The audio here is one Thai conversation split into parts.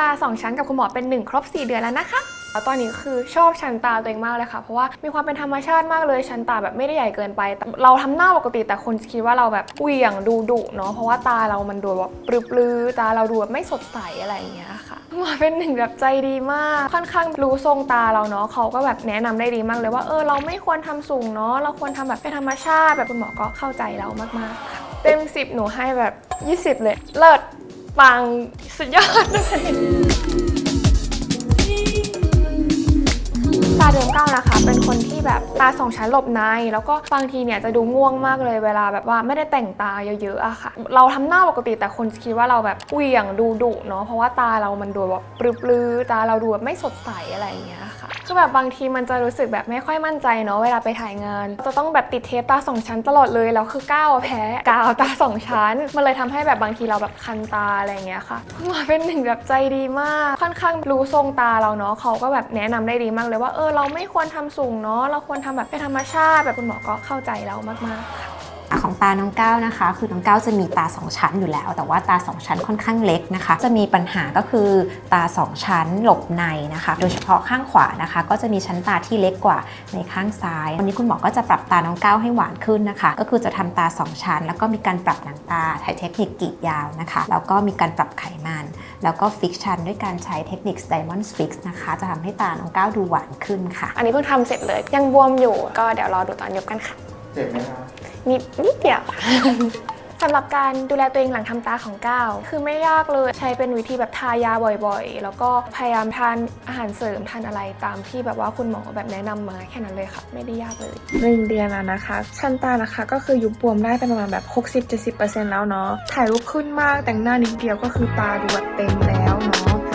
ตา 2 ชั้นกับคุณหมอเป็น 1 ครบ 4 เดือนแล้วนะคะแล้วตอนนี้คือชอบชั้นตาตัวเองมากเลยค่ะ เพราะว่ามีความเป็นธรรมชาติมากเลยชั้นตาแบบไม่ได้ใหญ่เกินไป เราทำหน้าปกติแต่คนคิดว่าเราแบบเหวี่ยงดูดุเนาะเพราะว่าตาเรามันดูแบบปลื้อๆตาเราดูแบบไม่สดใสอะไรอย่างเงี้ยค่ะหมอเป็นหนึ่งแบบใจดีมาก ค่อนข้างรู้ทรงตาเราเนาะเขาก็แบบแนะนำได้ดีมากเลยว่าเออเราไม่ควรทำสูงเนาะเราควรทำแบบเป็นธรรมชาติแบบคุณหมอก็เข้าใจเรามากๆ เต็ม 10 หนูให้แบบ 20 เลยเลิศ ปังสุดยอดเลยตาเดิมเก้านะคะ เป็นคนที่แบบตาสองชั้นหลบใน แล้วก็บางทีเนี่ยจะดูง่วงมากเลยเวลาแบบว่าไม่ได้แต่งตาเยอะๆอะค่ะ เราทำหน้าปกติแต่คนคิดว่าเราแบบเหวี่ยงดูดุเนาะเพราะว่าตาเรามันดูแบบปลือๆตาเราดูแบบไม่สดใสอะไรอย่างเงี้ย คือแบบบางทีมันจะรู้สึกแบบไม่ค่อยมั่นใจเนาะเวลาไปถ่ายงาน จะต้องแบบติดเทปตาสองชั้นตลอดเลยแล้วคือก้าวแพ้กาวตาสองชั้น มันเลยทำให้แบบบางทีเราแบบคันตาอะไรอย่างเงี้ยค่ะคุณหมอเป็นหนึ่งแบบใจดีมาก ค่อนข้างรู้ทรงตาเราเนาะเขาก็แบบแนะนำได้ดีมากเลยว่าเออเราไม่ควรทำสูงเนาะเราควรทำแบบเป็นธรรมชาติ แบบคุณหมอก็เข้าใจเรามากๆค่ะ ของตาน้องก้าวนะคะ คือน้องก้าวจะมีตา 2 ชั้นอยู่แล้ว แต่ว่าตา 2 ชั้นค่อนข้างเล็กนะคะ จะมีปัญหาก็คือตา 2 ชั้นหลบในนะคะ โดยเฉพาะข้างขวานะคะ ก็จะมีชั้นตาที่เล็กกว่าในข้างซ้าย วันนี้คุณหมอก็จะปรับตาน้องก้าวให้หวานขึ้นนะคะ ก็คือจะทำตา 2 ชั้น แล้วก็มีการปรับหนังตาใช้เทคนิคกรีดยาวนะคะ แล้วก็มีการปรับไขมัน แล้วก็ฟิกชันด้วยการใช้เทคนิค Diamond Fix นะคะ จะทำให้ตาน้องก้าวดูหวานขึ้นค่ะ อันนี้เพิ่งทำเสร็จเลย ยังบวมอยู่ ก็เดี๋ยวรอดูตอนยกกันค่ะ เจ็บไหมคะ นิดนิดเดียวค่ะสำหรับการดูแลตัวเองหลังทำตาของก้าวคือไม่ยากเลยใช้เป็นวิธีแบบทายาบ่อยๆ แล้วก็พยายามทานอาหารเสริมทานอะไรตามที่แบบว่าคุณหมอแบบแนะนำมาแค่นั้นเลยค่ะ ไม่ได้ยากเลยหนึ่งเดือนแล้วนะคะชั้นตานะคะก็คือยุบบวมได้เป็นประมาณแบบ 60-70%แล้วเนาะถ่ายรูปขึ้นมากแต่งหน้านิดเดียวก็คือตาดูแบบเต็มแล้วเนาะ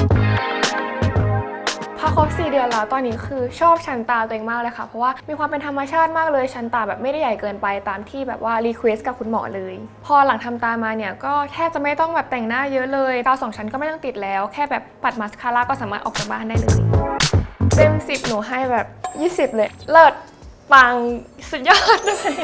อครบ4เดือนแล้วตอนนี้คือชอบชั้นตาตัวเองมากเลยค่ะ เพราะว่ามีความเป็นธรรมชาติมากเลยชั้นตาแบบไม่ได้ใหญ่เกินไปตามที่แบบว่ารีเควสกับคุณหมอเลย พอหลังทำตามาเนี่ยก็แทบจะไม่ต้องแบบแต่งหน้าเยอะเลยตาสองชั้นก็ไม่ต้องติดแล้ว แค่แบบปัดมาสคาร่าก็สามารถออกจากบ้านได้เลยเต็ม10 หนูให้แบบ 20 เลย เลิศปังสุดยอดเลย